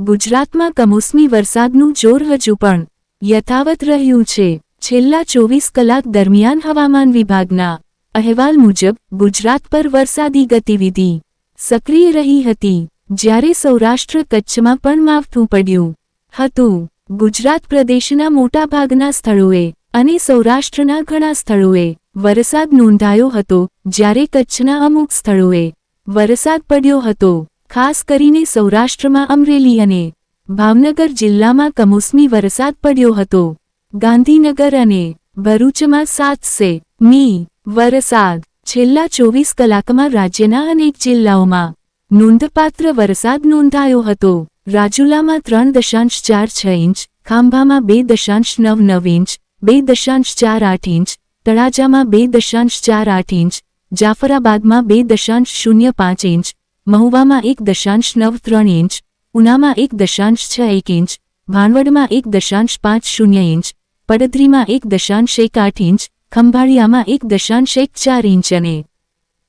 ગુજરાતમાં કમોસમી વરસાદનું જોર હજુ પણ યથાવત રહ્યું છે. છેલ્લા ચોવીસ કલાક દરમિયાન હવામાન વિભાગના અહેવાલ મુજબ ગુજરાત પર વરસાદી ગતિવિધિ સક્રિય રહી હતી, જ્યારે સૌરાષ્ટ્ર કચ્છમાં પણ માવઠું પડ્યું હતું. ગુજરાત પ્રદેશના મોટાભાગના સ્થળોએ અને સૌરાષ્ટ્રના ઘણા સ્થળોએ વરસાદ નોંધાયો હતો, જ્યારે કચ્છના અમુક સ્થળોએ વરસાદ પડ્યો હતો. ખાસ કરીને સૌરાષ્ટ્રમાં અમરેલી અને ભાવનગર જિલ્લામાં કમોસમી વરસાદ પડ્યો હતો. ગાંધીનગર અને ભરૂચમાં સાતસે મી વરસાદ. છેલ્લા ચોવીસ કલાકમાં રાજ્યના અનેક જિલ્લાઓમાં નોંધપાત્ર વરસાદ નોંધાયો હતો. રાજુલામાં ત્રણ દશાંશ ચાર છ ઇંચ, ખાંભામાં બે દશાંશ નવ નવ ઇંચ, બે દશાંશ ચાર આઠ ઇંચ, તળાજામાં બે દશાંશ ચાર આઠ ઇંચ, જાફરાબાદમાં બે દશાંશ શૂન્ય પાંચ ઇંચ મહુવામાં એક દશાંશ નવ ત્રણ ઇંચ, ઉનામાં એક દશાંશ છ એક ઇંચ, ભાણવડમાં એક દશાંશ પાંચ શૂન્ય ઇંચ પડદરીમાં એક દશાંશ એક આઠ ઇંચ, ખંભાળિયામાં એક દશાંશ એક ચાર ઇંચ અને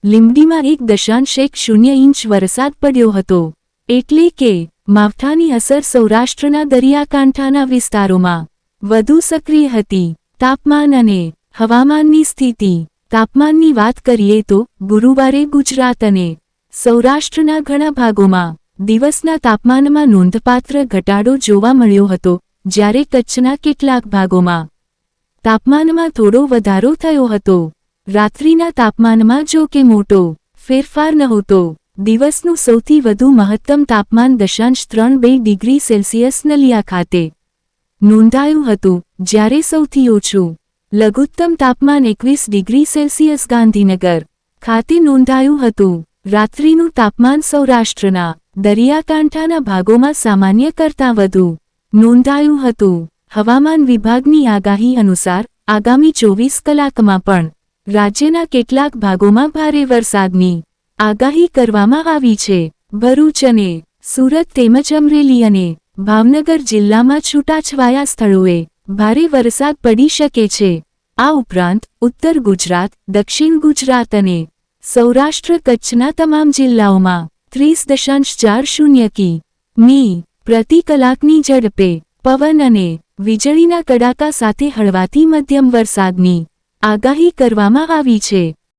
લીંબડીમાં એક દશાંશ એક શૂન્ય ઇંચ વરસાદ પડ્યો હતો. એટલે કે, માવઠાની અસર સૌરાષ્ટ્રના દરિયાકાંઠાના વિસ્તારોમાં વધુ સક્રિય હતી. તાપમાન અને હવામાનની સ્થિતિ. તાપમાનની વાત કરીએ તો ગુરુવારે ગુજરાત અને સૌરાષ્ટ્રના ઘણા ભાગોમાં દિવસના તાપમાનમાં નોંધપાત્ર ઘટાડો જોવા મળ્યો હતો, જ્યારે કચ્છના કેટલાક ભાગોમાં તાપમાનમાં થોડો વધારો થયો હતો. રાત્રિના તાપમાનમાં જો કે મોટો ફેરફાર નહોતો, દિવસનું સૌથી વધુ મહત્તમ તાપમાન દશાંશ ત્રણ બે ડિગ્રી સેલ્સિયસ નલિયા ખાતે નોંધાયું હતું, જ્યારે સૌથી ઓછું લઘુત્તમ તાપમાન એકવીસ ડિગ્રી સેલ્સિયસ ગાંધીનગર ખાતે નોંધાયું હતું. રાત્રિનું તાપમાન સૌરાષ્ટ્રના દરિયાકાંઠાના ભાગોમાં સામાન્ય કરતાં વધુ નોંધાયું હતું. હવામાન વિભાગની આગાહી અનુસાર, આગામી ચોવીસ કલાકમાં પણ રાજ્યના કેટલાક ભાગોમાં ભારે વરસાદની આગાહી કરવામાં આવી છે. ભરૂચ અને સુરત તેમજ અમરેલી અને ભાવનગર જિલ્લામાં છૂટાછવાયા સ્થળોએ ભારે વરસાદ પડી શકે છે. આ ઉપરાંત, ઉત્તર ગુજરાત, દક્ષિણ ગુજરાત અને સૌરાષ્ટ્ર કચ્છના તમામ જિલ્લાઓમાં ત્રીસ દશાંશ ચાર શૂન્ય કી. મી. પ્રતિ કલાકની ઝડપે પવન અને વીજળીના કડાકા સાથે હળવાથી મધ્યમ વરસાદની આગાહી કરવામાં આવી છે.